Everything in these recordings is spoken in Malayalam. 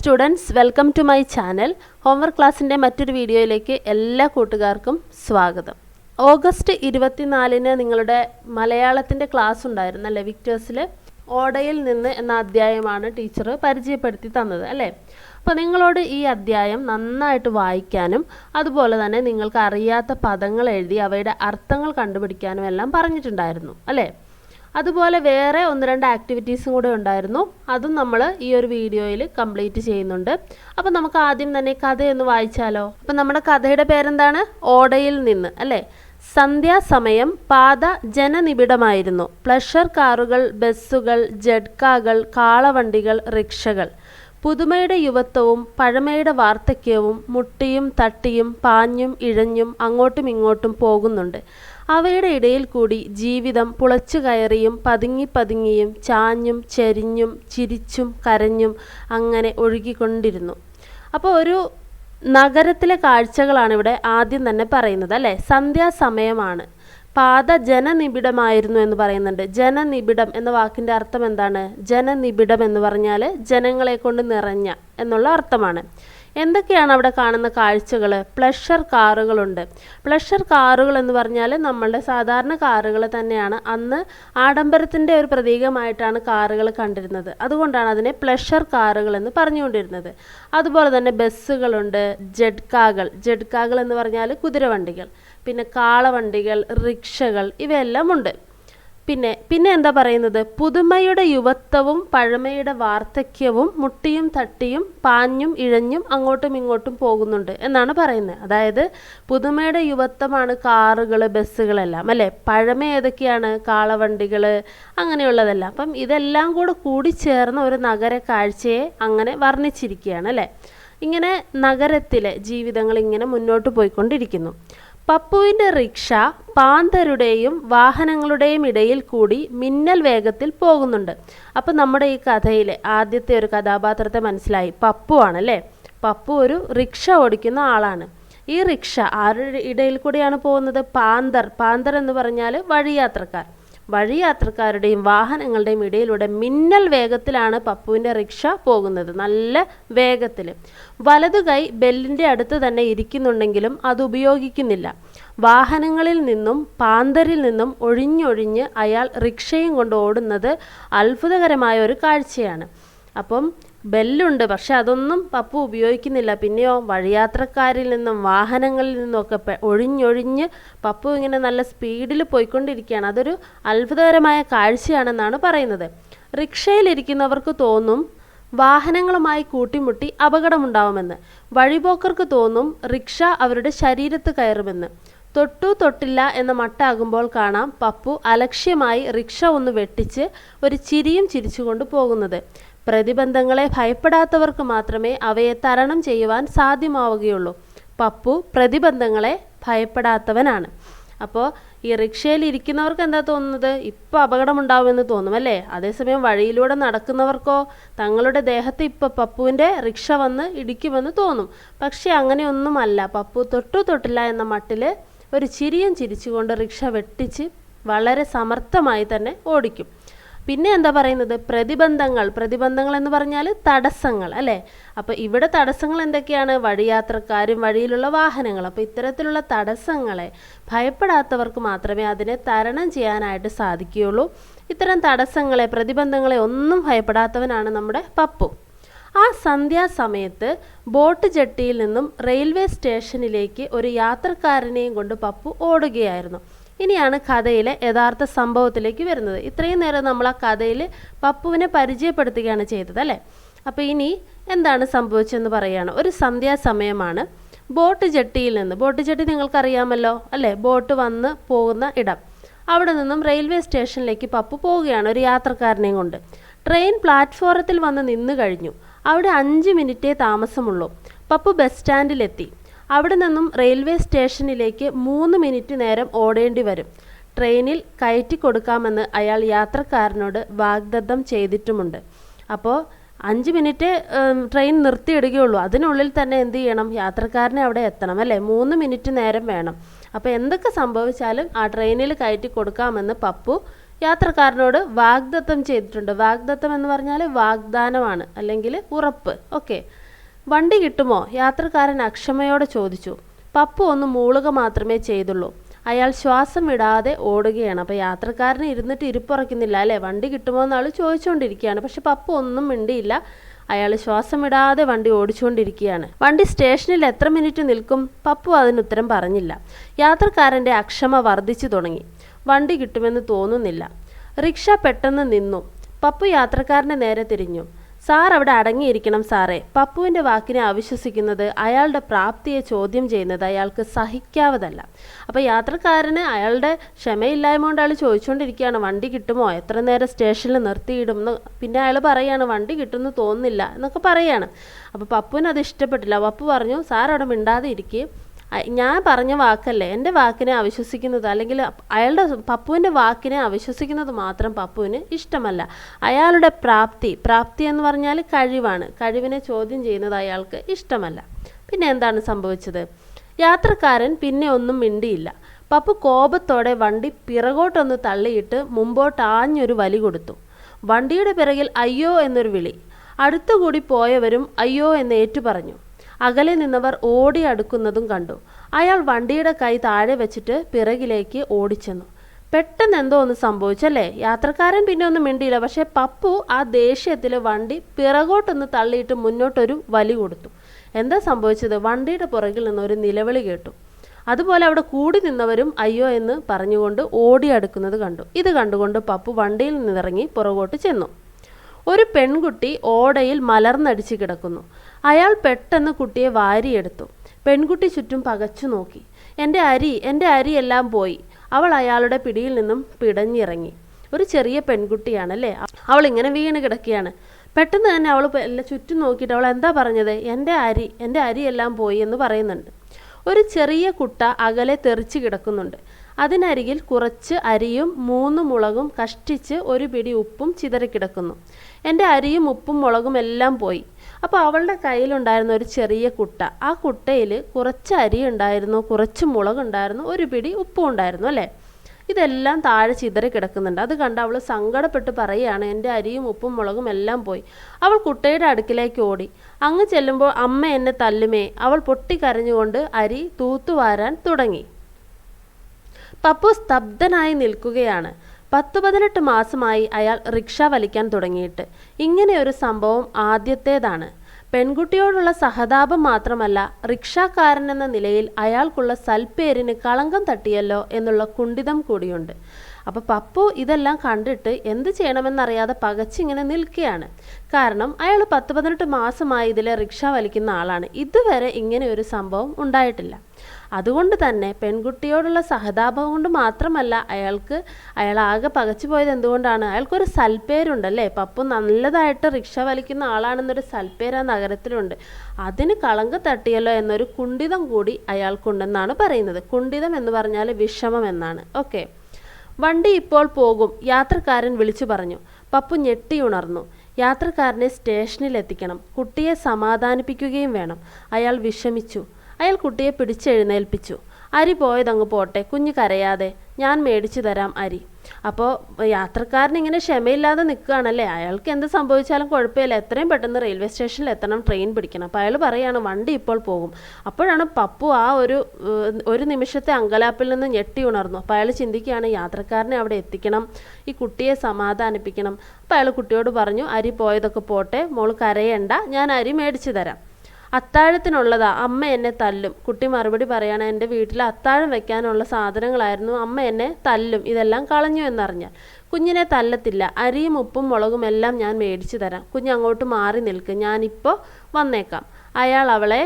Students welcome to my channel. Homework ക്ലാസ്സിന്റെ മറ്റൊരു വീഡിയോയിലേക്ക് എല്ലാ കൂട്ടുകാർക്കും സ്വാഗതം. ഓഗസ്റ്റ് ഇരുപത്തിനാലിന് നിങ്ങളുടെ മലയാളത്തിന്റെ ക്ലാസ് ഉണ്ടായിരുന്നു അല്ലേ വിക്ടേഴ്സിൽ ഓടയിൽ നിന്ന് എന്ന അധ്യായമാണ് ടീച്ചർ പരിചയപ്പെടുത്തി തന്നത് അല്ലേ? അപ്പോൾ നിങ്ങളോട് ഈ അധ്യായം നന്നായിട്ട് വായിക്കാനും അതുപോലെ തന്നെ നിങ്ങൾക്ക് അറിയാത്ത പദങ്ങൾ എഴുതി അവയുടെ അർത്ഥങ്ങൾ കണ്ടുപിടിക്കാനും എല്ലാം പറഞ്ഞിട്ടുണ്ടായിരുന്നു അല്ലേ? അതുപോലെ വേറെ ഒന്ന് രണ്ട് ആക്ടിവിറ്റീസും കൂടെ ഉണ്ടായിരുന്നു. അതും നമ്മൾ ഈ ഒരു വീഡിയോയിൽ കംപ്ലീറ്റ് ചെയ്യുന്നുണ്ട്. അപ്പോൾ നമുക്ക് ആദ്യം തന്നെ കഥയൊന്ന് വായിച്ചാലോ? അപ്പം നമ്മുടെ കഥയുടെ പേരെന്താണ്? ഓടയിൽ നിന്ന് അല്ലേ? സന്ധ്യാസമയം പാത ജനനിബിഡമായിരുന്നു. പ്ലഷർ കാറുകൾ ബസ്സുകൾ ജഡ്കാകൾ കാളവണ്ടികൾ റിക്ഷകൾ. പുതുമയുടെ യുവത്വവും പഴമയുടെ വാർദ്ധക്യവും മുട്ടിയും തട്ടിയും പാഞ്ഞും ഇഴഞ്ഞും അങ്ങോട്ടും ഇങ്ങോട്ടും പോകുന്നുണ്ട്. അവയുടെ ഇടയിൽ കൂടി ജീവിതം പുളച്ചു കയറിയും പതുങ്ങി പതുങ്ങിയും ചാഞ്ഞും ചെരിഞ്ഞും ചിരിച്ചും കരഞ്ഞും അങ്ങനെ ഒഴുകിക്കൊണ്ടിരുന്നു. അപ്പോൾ ഒരു നഗരത്തിലെ കാഴ്ചകളാണ് ഇവിടെ ആദ്യം തന്നെ പറയുന്നത് അല്ലേ? സന്ധ്യാസമയമാണ്. പാത ജനനിബിഡമായിരുന്നു എന്ന് പറയുന്നുണ്ട്. ജനനിബിഡം എന്ന വാക്കിന്റെ അർത്ഥം എന്താണ്? ജനനിബിഡം എന്ന് പറഞ്ഞാൽ ജനങ്ങളെ കൊണ്ട് നിറഞ്ഞ എന്നുള്ള അർത്ഥമാണ്. എന്തൊക്കെയാണ് അവിടെ കാണുന്ന കാഴ്ചകൾ പ്ലഷർ കാറുകളുണ്ട്. പ്ലഷർ കാറുകൾ എന്ന് പറഞ്ഞാൽ നമ്മളുടെ സാധാരണ കാറുകൾ തന്നെയാണ്. അന്ന് ആഡംബരത്തിന്റെ ഒരു പ്രതീകമായിട്ടാണ് കാറുകൾ കണ്ടിരുന്നത്. അതുകൊണ്ടാണ് അതിനെ പ്ലഷർ കാറുകൾ എന്ന് പറഞ്ഞുകൊണ്ടിരുന്നത്. അതുപോലെ തന്നെ ബസ്സുകളുണ്ട് ജഡ്കാകൾ. ജഡ്കാകൾ എന്ന് പറഞ്ഞാൽ കുതിരവണ്ടികൾ പിന്നെ കാളവണ്ടികൾ റിക്ഷകൾ ഇവയെല്ലാം ഉണ്ട്. പിന്നെ പിന്നെ എന്താ പറയുന്നത്? പുതുമയുടെ യുവത്വവും പഴമയുടെ വാർദ്ധക്യവും മുട്ടിയും തട്ടിയും പാഞ്ഞും ഇഴഞ്ഞും അങ്ങോട്ടും ഇങ്ങോട്ടും പോകുന്നുണ്ട് എന്നാണ് പറയുന്നത്. അതായത് പുതുമയുടെ യുവത്വമാണ് കാറുകൾ ബസ്സുകളെല്ലാം അല്ലേ? പഴമ ഏതൊക്കെയാണ്? കാളവണ്ടികൾ അങ്ങനെയുള്ളതെല്ലാം. അപ്പം ഇതെല്ലാം കൂടെ കൂടിച്ചേർന്ന ഒരു നഗര കാഴ്ചയെ അങ്ങനെ വർണിച്ചിരിക്കുകയാണ് അല്ലേ? ഇങ്ങനെ നഗരത്തിലെ ജീവിതങ്ങൾ ഇങ്ങനെ മുന്നോട്ട് പോയിക്കൊണ്ടിരിക്കുന്നു. പപ്പുവിന്റെ റിക്ഷ പാന്തരുടെയും വാഹനങ്ങളുടെയും ഇടയിൽ കൂടി മിന്നൽ വേഗത്തിൽ പോകുന്നുണ്ട്. അപ്പോൾ നമ്മുടെ ഈ കഥയിലെ ആദ്യത്തെ ഒരു കഥാപാത്രത്തെ മനസ്സിലായി. പപ്പു ആണല്ലേ? പപ്പു ഒരു റിക്ഷ ഓടിക്കുന്ന ആളാണ്. ഈ റിക്ഷ ആരുടെ ഇടയിൽ കൂടിയാണ് പോകുന്നത്? പാന്തർ. പാന്തർ എന്ന് പറഞ്ഞാൽ വഴിയാത്രക്കാർ. വഴിയാത്രക്കാരുടെയും വാഹനങ്ങളുടെയും ഇടയിലൂടെ മിന്നൽ വേഗത്തിലാണ് പപ്പുവിന്റെ റിക്ഷ പോകുന്നത്. നല്ല വേഗത്തിൽ വലതു കൈ ബെല്ലിന്റെ അടുത്ത് തന്നെ ഇരിക്കുന്നുണ്ടെങ്കിലും അത് ഉപയോഗിക്കുന്നില്ല. വാഹനങ്ങളിൽ നിന്നും പാന്തരിൽ നിന്നും ഒഴിഞ്ഞൊഴിഞ്ഞ് അയാൾ റിക്ഷയും കൊണ്ട് ഓടുന്നത് അത്ഭുതകരമായ ഒരു കാഴ്ചയാണ്. അപ്പം ബെല്ലുണ്ട്. പക്ഷെ അതൊന്നും പപ്പു ഉപയോഗിക്കുന്നില്ല. പിന്നെയോ വഴിയാത്രക്കാരിൽ നിന്നും വാഹനങ്ങളിൽ നിന്നുമൊക്കെ ഒഴിഞ്ഞൊഴിഞ്ഞ് പപ്പു ഇങ്ങനെ നല്ല സ്പീഡിൽ പോയിക്കൊണ്ടിരിക്കുകയാണ്. അതൊരു അത്ഭുതകരമായ കാഴ്ചയാണെന്നാണ് പറയുന്നത്. റിക്ഷയിലിരിക്കുന്നവർക്ക് തോന്നും വാഹനങ്ങളുമായി കൂട്ടിമുട്ടി അപകടമുണ്ടാവുമെന്ന്. വഴിപോക്കർക്ക് തോന്നും റിക്ഷ അവരുടെ ശരീരത്ത് കയറുമെന്ന്. തൊട്ടു തൊട്ടില്ല എന്ന മട്ടാകുമ്പോൾ കാണാം പപ്പു അലക്ഷ്യമായി റിക്ഷ ഒന്ന് വെട്ടിച്ച് ഒരു ചിരിയും ചിരിച്ചുകൊണ്ട് പോകുന്നത്. പ്രതിബന്ധങ്ങളെ ഭയപ്പെടാത്തവർക്ക് മാത്രമേ അവയെ തരണം ചെയ്യുവാൻ സാധ്യമാവുകയുള്ളൂ. പപ്പു പ്രതിബന്ധങ്ങളെ ഭയപ്പെടാത്തവനാണ്. അപ്പോൾ ഈ റിക്ഷയിൽ ഇരിക്കുന്നവർക്ക് എന്താ തോന്നുന്നത്? ഇപ്പോൾ അപകടമുണ്ടാവുമെന്ന് തോന്നും അല്ലേ? അതേസമയം വഴിയിലൂടെ നടക്കുന്നവർക്കോ തങ്ങളുടെ ദേഹത്ത് ഇപ്പോൾ പപ്പുവിന്റെ റിക്ഷ വന്ന് ഇടിക്കുമെന്ന് തോന്നും. പക്ഷേ അങ്ങനെയൊന്നുമല്ല. പപ്പു തൊട്ടു തൊട്ടില്ല എന്ന മട്ടിൽ ഒരു ചിരിയും ചിരിച്ചുകൊണ്ട് റിക്ഷ വെട്ടിച്ച് വളരെ സമർത്ഥമായി തന്നെ ഓടിക്കും. പിന്നെ എന്താ പറയുന്നത്? പ്രതിബന്ധങ്ങൾ. പ്രതിബന്ധങ്ങൾ എന്ന് പറഞ്ഞാൽ തടസ്സങ്ങൾ അല്ലേ? അപ്പോൾ ഇവിടെ തടസ്സങ്ങൾ എന്തൊക്കെയാണ്? വഴിയാത്രക്കാരും വഴിയിലുള്ള വാഹനങ്ങൾ. അപ്പോൾ ഇത്തരത്തിലുള്ള തടസ്സങ്ങളെ ഭയപ്പെടാത്തവർക്ക് മാത്രമേ അതിനെ തരണം ചെയ്യാനായിട്ട് സാധിക്കുകയുള്ളൂ. ഇത്തരം തടസ്സങ്ങളെ പ്രതിബന്ധങ്ങളെ ഒന്നും ഭയപ്പെടാത്തവനാണ് നമ്മുടെ പപ്പു. ആ സന്ധ്യാസമയത്ത് ബോട്ട് ജെട്ടിയിൽ നിന്നും റെയിൽവേ സ്റ്റേഷനിലേക്ക് ഒരു യാത്രക്കാരനെയും കൊണ്ട് പപ്പു ഓടുകയായിരുന്നു. ഇനിയാണ് കഥയിലെ യഥാർത്ഥ സംഭവത്തിലേക്ക് വരുന്നത്. ഇത്രയും നേരം നമ്മൾ ആ കഥയിൽ പപ്പുവിനെ പരിചയപ്പെടുത്തുകയാണ് ചെയ്തത് അല്ലേ? അപ്പോൾ ഇനി എന്താണ് സംഭവിച്ചതെന്ന് പറയുകയാണ്. ഒരു സന്ധ്യാസമയമാണ്. ബോട്ട് ജെട്ടിയിൽ നിന്ന് ബോട്ട് ജെട്ടി നിങ്ങൾക്കറിയാമല്ലോ അല്ലേ? ബോട്ട് വന്ന് പോകുന്ന ഇടം. അവിടെ നിന്നും റെയിൽവേ സ്റ്റേഷനിലേക്ക് പപ്പു പോവുകയാണ് ഒരു യാത്രക്കാരനെയും കൊണ്ട്. ട്രെയിൻ പ്ലാറ്റ്ഫോറത്തിൽ വന്ന് നിന്നു കഴിഞ്ഞു. അവിടെ അഞ്ച് മിനിറ്റേ താമസമുള്ളൂ. പപ്പു ബസ് സ്റ്റാൻഡിലെത്തി. അവിടെ നിന്നും റെയിൽവേ സ്റ്റേഷനിലേക്ക് മൂന്ന് മിനിറ്റ് നേരം ഓടേണ്ടി വരും. ട്രെയിനിൽ കയറ്റി കൊടുക്കാമെന്ന് അയാൾ യാത്രക്കാരനോട് വാഗ്ദത്തം ചെയ്തിട്ടുമുണ്ട്. അപ്പോൾ അഞ്ച് മിനിറ്റ് ട്രെയിൻ നിർത്തിയിടുകയുള്ളൂ. അതിനുള്ളിൽ തന്നെ എന്ത് ചെയ്യണം? യാത്രക്കാരനെ അവിടെ എത്തണം അല്ലേ? മൂന്ന് മിനിറ്റ് നേരം വേണം. അപ്പോൾ എന്തൊക്കെ സംഭവിച്ചാലും ആ ട്രെയിനിൽ കയറ്റി കൊടുക്കാമെന്ന് പപ്പു യാത്രക്കാരനോട് വാഗ്ദത്തം ചെയ്തിട്ടുണ്ട്. വാഗ്ദത്തം എന്ന് പറഞ്ഞാൽ വാഗ്ദാനമാണ് അല്ലെങ്കിൽ ഉറപ്പ്. ഓക്കെ. വണ്ടി കിട്ടുമോ? യാത്രക്കാരൻ അക്ഷമയോടെ ചോദിച്ചു. പപ്പു ഒന്ന് മൂളുക മാത്രമേ ചെയ്തുള്ളൂ. അയാൾ ശ്വാസം വിടാതെ ഓടുകയാണ്. അപ്പോൾ യാത്രക്കാരന് ഇരുന്നിട്ട് ഇരിപ്പുറയ്ക്കുന്നില്ല അല്ലേ? വണ്ടി കിട്ടുമോ എന്നാൾ ചോദിച്ചുകൊണ്ടിരിക്കുകയാണ് പക്ഷെ പപ്പു ഒന്നും മിണ്ടിയില്ല. അയാൾ ശ്വാസം വിടാതെ വണ്ടി ഓടിച്ചുകൊണ്ടിരിക്കുകയാണ് വണ്ടി സ്റ്റേഷനിൽ എത്ര മിനിറ്റ് നിൽക്കും? പപ്പു അതിന് ഉത്തരം പറഞ്ഞില്ല. യാത്രക്കാരന്റെ അക്ഷമ വർദ്ധിച്ചു തുടങ്ങി. വണ്ടി കിട്ടുമെന്ന് തോന്നുന്നില്ല. റിക്ഷ പെട്ടെന്ന് നിന്നു. പപ്പു യാത്രക്കാരന്റെ നേരെ തിരിഞ്ഞു. സാർ അവിടെ അടങ്ങിയിരിക്കണം സാറേ. പപ്പുവിന്റെ വാക്കിനെ അവിശ്വസിക്കുന്നത് അയാളുടെ പ്രാപ്തിയെ ചോദ്യം ചെയ്യുന്നത് അയാൾക്ക് സഹിക്കാവതല്ല. അപ്പോൾ യാത്രക്കാരന് അയാളുടെ ക്ഷമയില്ലായ്മ കൊണ്ട് അയാൾ ചോദിച്ചുകൊണ്ടിരിക്കുകയാണ് വണ്ടി കിട്ടുമോ? എത്ര നേരം സ്റ്റേഷനിൽ നിർത്തിയിടും എന്ന് പിന്നെ അയാൾ പറയാണ് വണ്ടി കിട്ടുമെന്ന് തോന്നുന്നില്ല എന്നൊക്കെ പറയാണ്. അപ്പോൾ പപ്പുവിന് അത് ഇഷ്ടപ്പെട്ടില്ല. പപ്പു പറഞ്ഞു സാർ അവിടെ മിണ്ടാതെ ഇരിക്കുക ഞാൻ പറഞ്ഞ വാക്കല്ലേ എന്റെ വാക്കിനെ അവിശ്വസിക്കുന്നത് അല്ലെങ്കിൽ അയാളുടെ പപ്പുവിന്റെ വാക്കിനെ അവിശ്വസിക്കുന്നത് മാത്രം പപ്പുവിന് ഇഷ്ടമല്ല. അയാളുടെ പ്രാപ്തി പ്രാപ്തി എന്ന് പറഞ്ഞാൽ കഴിവാണ്. കഴിവിനെ ചോദ്യം ചെയ്യുന്നത് അയാൾക്ക് ഇഷ്ടമല്ല. പിന്നെ എന്താണ് സംഭവിച്ചത്? യാത്രക്കാരൻ പിന്നെ ഒന്നും മിണ്ടിയില്ല. പപ്പു കോപത്തോടെ വണ്ടി പിറകോട്ടൊന്ന് തള്ളിയിട്ട് മുമ്പോട്ട് ആഞ്ഞൊരു വലി കൊടുത്തു. വണ്ടിയുടെ പിറകിൽ അയ്യോ എന്നൊരു വിളി. അടുത്തുകൂടി പോയവരും അയ്യോ എന്ന് ഏറ്റുപറഞ്ഞു അകലെ നിന്നവർ ഓടി അടുക്കുന്നതും കണ്ടു. അയാൾ വണ്ടിയുടെ കൈ താഴെ വെച്ചിട്ട് പിറകിലേക്ക് ഓടിച്ചെന്നു. പെട്ടെന്ന് എന്തോ ഒന്ന് സംഭവിച്ചല്ലേ? യാത്രക്കാരൻ പിന്നെ ഒന്നും മിണ്ടിയില്ല. പക്ഷേ പപ്പു ആ ദേഷ്യത്തിൽ വണ്ടി പിറകോട്ടൊന്ന് തള്ളിയിട്ട് മുന്നോട്ടൊരു വലി കൊടുത്തു. എന്താ സംഭവിച്ചത്? വണ്ടിയുടെ പുറകിൽ നിന്ന് ഒരു നിലവിളി കേട്ടു. അതുപോലെ അവിടെ കൂടി നിന്നവരും അയ്യോ എന്ന് പറഞ്ഞുകൊണ്ട് ഓടി അടുക്കുന്നത് കണ്ടു. ഇത് കണ്ടുകൊണ്ട് പപ്പു വണ്ടിയിൽ നിന്നിറങ്ങി പുറകോട്ട് ചെന്നു. ഒരു പെൺകുട്ടി ഓടയിൽ മലർന്നടിച്ച് കിടക്കുന്നു. അയാൾ പെട്ടെന്ന് കുട്ടിയെ വാരിയെടുത്തു. പെൺകുട്ടി ചുറ്റും പകച്ചു നോക്കി. എന്റെ അരി എന്റെ അരി എല്ലാം പോയി. അവൾ അയാളുടെ പിടിയിൽ നിന്നും പിടഞ്ഞിറങ്ങി. ഒരു ചെറിയ പെൺകുട്ടിയാണല്ലേ? അവൾ ഇങ്ങനെ വീണ് കിടക്കുകയാണ്. പെട്ടെന്ന് തന്നെ അവൾ എല്ലാം ചുറ്റും നോക്കിയിട്ട് അവൾ എന്താ പറഞ്ഞത്? എന്റെ അരി എന്റെ അരി എല്ലാം പോയി എന്ന് പറയുന്നുണ്ട്. ഒരു ചെറിയ കുട്ട അകലെ തെറിച്ച് കിടക്കുന്നുണ്ട്. അതിനരികിൽ കുറച്ച് അരിയും മൂന്ന് മുളകും കഷ്ടിച്ച് ഒരു പിടി ഉപ്പും ചിതറിക്കിടക്കുന്നു എന്റെ അരിയും ഉപ്പും മുളകും എല്ലാം പോയി. അപ്പോൾ അവളുടെ കയ്യിലുണ്ടായിരുന്ന ഒരു ചെറിയ കുട്ട. ആ കുട്ടയിൽ കുറച്ച് അരി ഉണ്ടായിരുന്നു കുറച്ച് മുളകുണ്ടായിരുന്നു ഒരു പിടി ഉപ്പും ഉണ്ടായിരുന്നു അല്ലേ? ഇതെല്ലാം താഴെ ചിതറി കിടക്കുന്നുണ്ട്. അത് കണ്ട് അവൾ സങ്കടപ്പെട്ട് പറയുകയാണ് എന്റെ അരിയും ഉപ്പും മുളകും എല്ലാം പോയി. അവൾ കുട്ടയുടെ അടുക്കിലേക്ക് ഓടി. അങ്ങ് ചെല്ലുമ്പോൾ അമ്മ എന്നെ തല്ലുമേ. അവൾ പൊട്ടിക്കരഞ്ഞുകൊണ്ട് അരി തൂത്തുവാരാൻ തുടങ്ങി. പപ്പു സ്തബ്ധനായി നിൽക്കുകയാണ്. പത്ത് പതിനെട്ട് മാസമായി അയാൾ റിക്ഷ വലിക്കാൻ തുടങ്ങിയിട്ട്. ഇങ്ങനെയൊരു സംഭവം ആദ്യത്തേതാണ്. പെൺകുട്ടിയോടുള്ള സഹതാപം മാത്രമല്ല റിക്ഷാക്കാരൻ എന്ന നിലയിൽ അയാൾക്കുള്ള സൽപ്പേരിന് കളങ്കം തട്ടിയല്ലോ എന്നുള്ള കുണ്ഠിതം കൂടിയുണ്ട്. അപ്പോൾ പപ്പു ഇതെല്ലാം കണ്ടിട്ട് എന്ത് ചെയ്യണമെന്നറിയാതെ പകച്ചിങ്ങനെ നിൽക്കുകയാണ്. കാരണം അയാൾ പത്ത് പതിനെട്ട് മാസമായി ഇതിലെ റിക്ഷ വലിക്കുന്ന ആളാണ്. ഇതുവരെ ഇങ്ങനെ ഒരു സംഭവം ഉണ്ടായിട്ടില്ല. അതുകൊണ്ട് തന്നെ പെൺകുട്ടിയോടുള്ള സഹതാപം കൊണ്ട് മാത്രമല്ല അയാൾക്ക് അയാൾ ആകെ പകച്ചു പോയത് എന്തുകൊണ്ടാണ്? അയാൾക്കൊരു സൽപ്പേരുണ്ടല്ലേ? പപ്പു നല്ലതായിട്ട് റിക്ഷ വലിക്കുന്ന ആളാണെന്നൊരു സൽപ്പേര് ആ നഗരത്തിലുണ്ട്. അതിന് കളങ്ക് തട്ടിയല്ലോ എന്നൊരു കുണ്ഠിതം കൂടി അയാൾക്കുണ്ടെന്നാണ് പറയുന്നത്. കുണ്ഠിതം എന്ന് പറഞ്ഞാൽ വിഷമം എന്നാണ്. ഓക്കെ. വണ്ടി ഇപ്പോൾ പോകും. യാത്രക്കാരൻ വിളിച്ചു പറഞ്ഞു. പപ്പു ഞെട്ടി ഉണർന്നു. യാത്രക്കാരനെ സ്റ്റേഷനിൽ എത്തിക്കണം കുട്ടിയെ സമാധാനിപ്പിക്കുകയും വേണം. അയാൾ വിഷമിച്ചു. അയാൾ കുട്ടിയെ പിടിച്ചെഴുന്നേൽപ്പിച്ചു. അരി പോയതങ്ങ് പോട്ടെ കുഞ്ഞ് കരയാതെ. ഞാൻ മേടിച്ചു തരാം അരി. അപ്പോൾ യാത്രക്കാരൻ ഇങ്ങനെ ക്ഷമയില്ലാതെ നിൽക്കുകയാണല്ലേ? അയാൾക്ക് എന്ത് സംഭവിച്ചാലും കുഴപ്പമില്ല. എത്രയും പെട്ടെന്ന് റെയിൽവേ സ്റ്റേഷനിൽ എത്തണം ട്രെയിൻ പിടിക്കണം. അപ്പോൾ അയാൾ പറയാണ് വണ്ടി ഇപ്പോൾ പോകും. അപ്പോഴാണ് പപ്പു ആ ഒരു ഒരു നിമിഷത്തെ അങ്കലാപ്പിൽ നിന്ന് ഞെട്ടി ഉണർന്നു. അപ്പോൾ അയാൾ ചിന്തിക്കുകയാണ് യാത്രക്കാരനെ അവിടെ എത്തിക്കണം. ഈ കുട്ടിയെ സമാധാനിപ്പിക്കണം. അപ്പോൾ അയാൾ കുട്ടിയോട് പറഞ്ഞു അരി പോയതൊക്കെ പോട്ടെ. മോൾ കരയണ്ട. ഞാൻ അരി മേടിച്ചു തരാം. അത്താഴത്തിനുള്ളതാ അമ്മ എന്നെ തല്ലും. കുട്ടി മറുപടി പറയാണ് എന്റെ വീട്ടിൽ അത്താഴം വെക്കാനുള്ള സാധനങ്ങളായിരുന്നു. അമ്മ എന്നെ തല്ലും. ഇതെല്ലാം കളഞ്ഞു എന്നറിഞ്ഞാൽ കുഞ്ഞിനെ തല്ലത്തില്ല. അരിയും ഉപ്പും മുളകും എല്ലാം ഞാൻ മേടിച്ചു തരാം. കുഞ്ഞ് അങ്ങോട്ട് മാറി നിൽക്കും. ഞാനിപ്പോൾ വന്നേക്കാം. അയാൾ അവളെ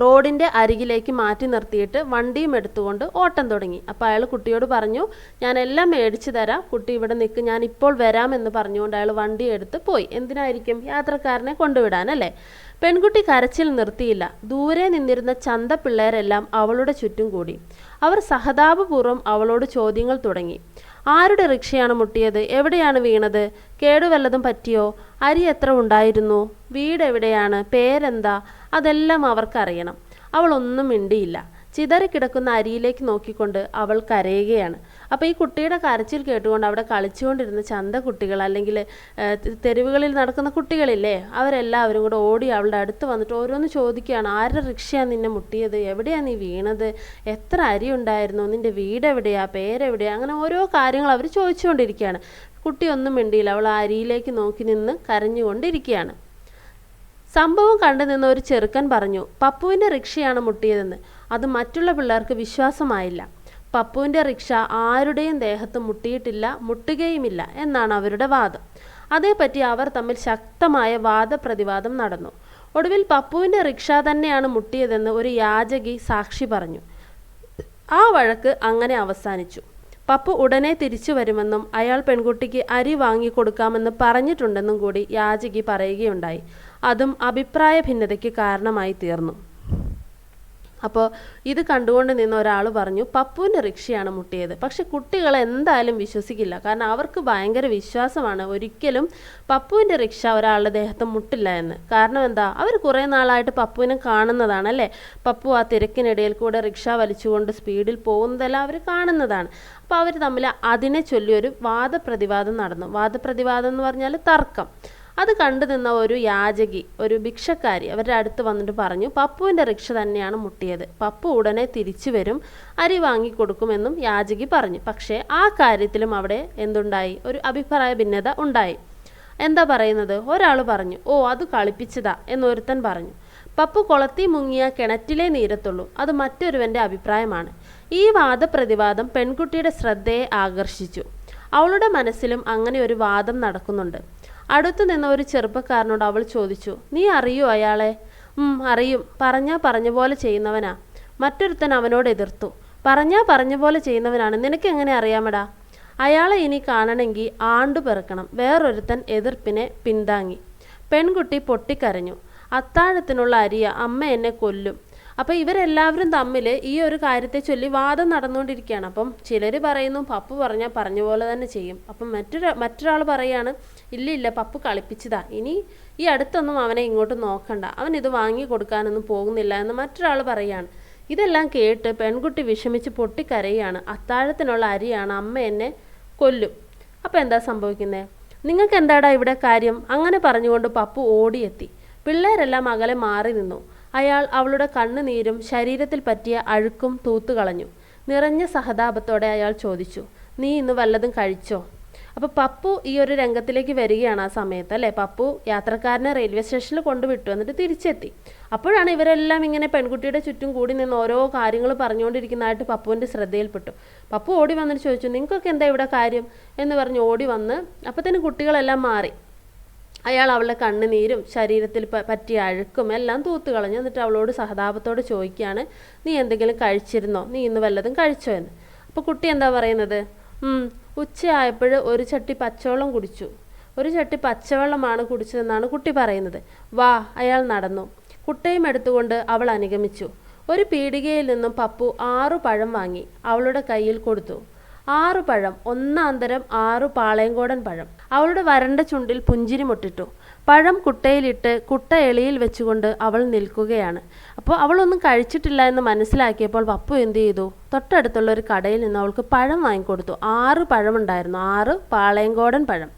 റോഡിന്റെ അരികിലേക്ക് മാറ്റി നിർത്തിയിട്ട് വണ്ടിയും എടുത്തുകൊണ്ട് ഓട്ടം തുടങ്ങി. അപ്പോൾ അയാൾ കുട്ടിയോട് പറഞ്ഞു ഞാൻ എല്ലാം മേടിച്ചു തരാം. കുട്ടി ഇവിടെ നിൽക്കും. ഞാൻ ഇപ്പോൾ വരാമെന്ന് പറഞ്ഞുകൊണ്ട് അയാൾ വണ്ടി എടുത്ത് പോയി. എന്തിനായിരിക്കും യാത്രക്കാരനെ കൊണ്ടുവിടാനല്ലേ പെൺകുട്ടി കരച്ചിൽ നിർത്തിയില്ല. ദൂരെ നിന്നിരുന്ന ചന്ത പിള്ളേരെല്ലാം അവളുടെ ചുറ്റും കൂടി. അവർ സഹതാപപൂർവം അവളോട് ചോദ്യങ്ങൾ തുടങ്ങി. ആരുടെ റിക്ഷയാണ് മുട്ടിയത്? എവിടെയാണ് വീണത്? കേടുവല്ലതും പറ്റിയോ? അരി എത്ര ഉണ്ടായിരുന്നു? വീടെവിടെയാണ് പേരെന്താ? അതെല്ലാം അവർക്കറിയണം അവളൊന്നും മിണ്ടിയില്ല. ചിതറിക്കിടക്കുന്ന അരിയിലേക്ക് നോക്കിക്കൊണ്ട് അവൾ കരയുകയാണ്. അപ്പോൾ ഈ കുട്ടിയുടെ കരച്ചിൽ കേട്ടുകൊണ്ട് അവിടെ കളിച്ചുകൊണ്ടിരുന്ന ചന്ത കുട്ടികൾ അല്ലെങ്കിൽ തെരുവുകളിൽ നടക്കുന്ന കുട്ടികളില്ലേ അവരെല്ലാവരും കൂടെ ഓടി അവളുടെ അടുത്ത് വന്നിട്ട് ഓരോന്ന് ചോദിക്കുകയാണ് ആരുടെ റിക്ഷയാണ് നിന്നെ മുട്ടിയത്? എവിടെയാണ് നീ വീണത്? എത്ര അരി ഉണ്ടായിരുന്നു? നിന്റെ വീട് എവിടെയാണ് പേരെവിടെയാ? അങ്ങനെ ഓരോ കാര്യങ്ങൾ അവർ ചോദിച്ചുകൊണ്ടിരിക്കുകയാണ്. കുട്ടിയൊന്നും മിണ്ടിയില്ല. അവൾ അരിയിലേക്ക് നോക്കി നിന്ന് കരഞ്ഞുകൊണ്ടിരിക്കുകയാണ്. സംഭവം കണ്ടു നിന്ന ഒരു ചെറുക്കൻ പറഞ്ഞു പപ്പുവിന്റെ റിക്ഷയാണ് മുട്ടിയതെന്ന്. അത് മറ്റുള്ള പിള്ളേർക്ക് വിശ്വാസമായില്ല. പപ്പുവിന്റെ റിക്ഷ ആരുടെയും ദേഹത്ത് മുട്ടിയിട്ടില്ല മുട്ടുകയുമില്ല എന്നാണ് അവരുടെ വാദം. അതേപ്പറ്റി അവർ തമ്മിൽ ശക്തമായ വാദപ്രതിവാദം നടന്നു. ഒടുവിൽ പപ്പുവിന്റെ റിക്ഷ തന്നെയാണ് മുട്ടിയതെന്ന് ഒരു യാചകി സാക്ഷി പറഞ്ഞു. ആ വഴക്ക് അങ്ങനെ അവസാനിച്ചു. പപ്പു ഉടനെ തിരിച്ചു വരുമെന്നും അയാൾ പെൺകുട്ടിക്ക് അരി വാങ്ങിക്കൊടുക്കാമെന്ന് പറഞ്ഞിട്ടുണ്ടെന്നും കൂടി യാചകി പറയുകയുണ്ടായി. അതും അഭിപ്രായ ഭിന്നതയ്ക്ക് കാരണമായി തീർന്നു. അപ്പോൾ ഇത് കണ്ടുകൊണ്ട് നിന്ന ഒരാൾ പറഞ്ഞു പപ്പുവിന്റെ റിക്ഷയാണ് മുട്ടിയത്. പക്ഷെ കുട്ടികൾ എന്തായാലും വിശ്വസിക്കില്ല. കാരണം അവർക്ക് ഭയങ്കര വിശ്വാസമാണ് ഒരിക്കലും പപ്പുവിന്റെ റിക്ഷ ഒരാളുടെ ദേഹത്ത് മുട്ടില്ല എന്ന്. കാരണം എന്താ? അവർ കുറേ നാളായിട്ട് പപ്പുവിനെ കാണുന്നതാണ് അല്ലേ? പപ്പു ആ തിരക്കിനിടയിൽ കൂടെ റിക്ഷ വലിച്ചുകൊണ്ട് സ്പീഡിൽ പോകുന്നതെല്ലാം അവർ കാണുന്നതാണ്. അപ്പോൾ അവർ തമ്മിൽ അതിനെ ചൊല്ലി ഒരു വാദപ്രതിവാദം നടന്നു. വാദപ്രതിവാദം എന്ന് പറഞ്ഞാൽ തർക്കം. അത് കണ്ടു നിന്ന ഒരു യാചകി ഒരു ഭിക്ഷക്കാരി അവരുടെ അടുത്ത് വന്നിട്ട് പറഞ്ഞു പപ്പുവിന്റെ റിക്ഷ തന്നെയാണ് മുട്ടിയത്. പപ്പു ഉടനെ തിരിച്ചു വരും അരി വാങ്ങിക്കൊടുക്കുമെന്നും യാചകി പറഞ്ഞു. പക്ഷേ ആ കാര്യത്തിലും അവിടെ എന്തുണ്ടായി? ഒരു അഭിപ്രായ ഭിന്നത ഉണ്ടായി. എന്താ പറയുന്നത്? ഒരാൾ പറഞ്ഞു ഓ അത് കളിപ്പിച്ചതാ എന്നൊരുത്തൻ പറഞ്ഞു. പപ്പു കൊളത്തി മുങ്ങിയ കിണറ്റിലെ നീരത്തുള്ളൂ. അത് മറ്റൊരുവന്റെ അഭിപ്രായമാണ്. ഈ വാദപ്രതിവാദം പെൺകുട്ടിയുടെ ശ്രദ്ധയെ ആകർഷിച്ചു. അവളുടെ മനസ്സിലും അങ്ങനെ ഒരു വാദം നടക്കുന്നുണ്ട്. അടുത്തു നിന്ന ഒരു ചെറുപ്പക്കാരനോട് അവൾ ചോദിച്ചു നീ അറിയോ അയാളെ? അറിയും. പറഞ്ഞാ പറഞ്ഞ പോലെ ചെയ്യുന്നവനാ. മറ്റൊരുത്തൻ അവനോട് എതിർത്തു പറഞ്ഞാ പറഞ്ഞ പോലെ ചെയ്യുന്നവനാണ്. നിനക്ക് എങ്ങനെ അറിയാമടാ? അയാളെ ഇനി കാണണമെങ്കിൽ ആണ്ടു പിറക്കണം. വേറൊരുത്തൻ എതിർപ്പിനെ പിന്താങ്ങി. പെൺകുട്ടി പൊട്ടിക്കരഞ്ഞു. അത്താഴത്തിനുള്ള അരിയ. അമ്മ എന്നെ കൊല്ലും. അപ്പോൾ ഇവരെല്ലാവരും തമ്മിൽ ഈ ഒരു കാര്യത്തെ ചൊല്ലി വാദം നടന്നുകൊണ്ടിരിക്കുകയാണ് അപ്പം ചിലർ പറയുന്നു പപ്പു പറഞ്ഞാൽ പറഞ്ഞ പോലെ തന്നെ ചെയ്യും. അപ്പം മറ്റൊരു മറ്റൊരാൾ പറയാണ് ഇല്ല ഇല്ല പപ്പു കളിപ്പിച്ചതാ. ഇനി ഈ അടുത്തൊന്നും അവനെ ഇങ്ങോട്ട് നോക്കണ്ട. അവൻ ഇത് വാങ്ങി കൊടുക്കാനൊന്നും പോകുന്നില്ല എന്ന് മറ്റൊരാൾ പറയാണ്. ഇതെല്ലാം കേട്ട് പെൺകുട്ടി വിഷമിച്ച് പൊട്ടിക്കരയാണ്. അത്താഴത്തിനുള്ള അരിയാണ് അമ്മ എന്നെ കൊല്ലും. അപ്പോൾ എന്താ സംഭവിക്കുന്നത് നിങ്ങൾക്ക് എന്താടാ ഇവിടെ കാര്യം? അങ്ങനെ പറഞ്ഞുകൊണ്ട് പപ്പു ഓടിയെത്തി. പിള്ളേരെല്ലാം അകലെ മാറി നിന്നു. അയാൾ അവളുടെ കണ്ണുനീരും ശരീരത്തിൽ പറ്റിയ അഴുക്കും തൂത്തുകളഞ്ഞു. നിറഞ്ഞ സഹതാപത്തോടെ അയാൾ ചോദിച്ചു നീ ഇന്ന് വല്ലതും കഴിച്ചോ? അപ്പോൾ പപ്പു ഈ ഒരു രംഗത്തിലേക്ക് വരികയാണ് ആ സമയത്ത് അല്ലേ? പപ്പു യാത്രക്കാരനെ റെയിൽവേ സ്റ്റേഷനിൽ കൊണ്ടുവിട്ടു എന്നിട്ട് തിരിച്ചെത്തി. അപ്പോഴാണ് ഇവരെല്ലാം ഇങ്ങനെ പെൺകുട്ടിയുടെ ചുറ്റും കൂടി നിന്ന് ഓരോ കാര്യങ്ങൾ പറഞ്ഞുകൊണ്ടിരിക്കുന്നതായിട്ട് പപ്പുവിന്റെ ശ്രദ്ധയിൽപ്പെട്ടു. പപ്പു ഓടി വന്നിട്ട് ചോദിച്ചു നിങ്ങൾക്കൊക്കെ എന്താ ഇവിടെ കാര്യം? എന്ന് പറഞ്ഞ് ഓടി വന്ന് അപ്പത്തേനും കുട്ടികളെല്ലാം മാറി. അയാൾ അവളുടെ കണ്ണുനീരും ശരീരത്തിൽ പറ്റിയ അഴുക്കും എല്ലാം തൂത്തു കളഞ്ഞു. എന്നിട്ട് അവളോട് സഹതാപത്തോട് ചോദിക്കുകയാണ് നീ എന്തെങ്കിലും കഴിച്ചിരുന്നോ? നീ ഇന്ന് വല്ലതും കഴിച്ചോ? എന്ന്. അപ്പോൾ കുട്ടി എന്താ പറയുന്നത്? "ഉം, ഉച്ചയായപ്പോൾ ഒരു ചട്ടി പച്ചവെള്ളം കുടിച്ചു. ഒരു ചട്ടി പച്ചവെള്ളമാണ് കുടിച്ചതെന്നാണ് കുട്ടി പറയുന്നത്. വാ അയാൾ നടന്നു. കുട്ടയും എടുത്തുകൊണ്ട് അവൾ അനുഗമിച്ചു. ഒരു പീടികയിൽ നിന്നും പപ്പു ആറു പഴം വാങ്ങി അവളുടെ കയ്യിൽ കൊടുത്തു. ആറു പഴം ഒന്നാന്തരം ആറു പാളയങ്കോടൻ പഴം. അവളുടെ വരണ്ട ചുണ്ടിൽ പുഞ്ചിരി മുട്ടിട്ടു. പഴം കുട്ടയിലിട്ട് കുട്ട എളിയിൽ വെച്ചുകൊണ്ട് അവൾ നിൽക്കുകയാണ്. അപ്പോൾ അവളൊന്നും കഴിച്ചിട്ടില്ല എന്ന് മനസ്സിലാക്കിയപ്പോൾ പപ്പു എന്ത് ചെയ്തു? തൊട്ടടുത്തുള്ള ഒരു കടയിൽ നിന്ന് അവൾക്ക് പഴം വാങ്ങിക്കൊടുത്തു. ആറ് പഴമുണ്ടായിരുന്നു. ആറ് പാളയങ്കോടൻ പഴം.